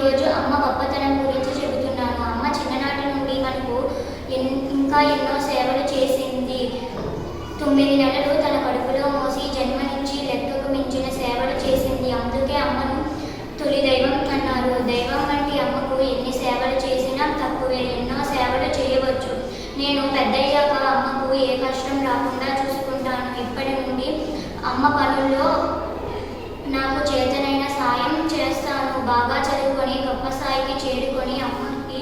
ఈరోజు అమ్మ గొప్పతనం గురించి చెబుతున్నాను. అమ్మ చిన్ననాటి నుండి మనకు ఇంకా ఎన్నో సేవలు చేసింది. తొమ్మిది నెలలు తన కడుపులో మోసి జన్మనిచ్చి లెక్కకు మించిన సేవలు చేసింది. అందుకే అమ్మను తొలి దైవం అన్నారు. దైవం వంటి అమ్మకు ఎన్ని సేవలు చేసినా తక్కువే. ఎన్నో సేవలు చేయవచ్చు. నేను పెద్దయ్యాక అమ్మకు ఏ కష్టం రాకుండా చూసుకుంటాను. ఇప్పటి నుండి అమ్మ పనుల్లో నాకు చేతనైన సాయం చేస్తాను. బాగా చదువుకొని స్థాయికి చేరుకొని అమ్మకి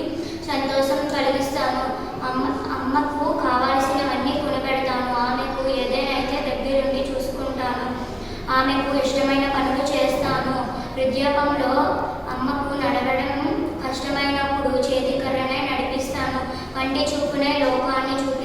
సంతోషం కలిగిస్తాను. అమ్మ అమ్మకు కావాల్సినవన్నీ కొనిపెడతాను. ఆమెకు ఏదైతే దగ్గరుండి చూసుకుంటాను ఆమెకు ఇష్టమైన పనులు చేస్తాను. వృద్ధాపంలో అమ్మకు నడవడం కష్టమైనప్పుడు చేతికరనే నడిపిస్తాను. వంటి చూపునే లోకాన్ని చూ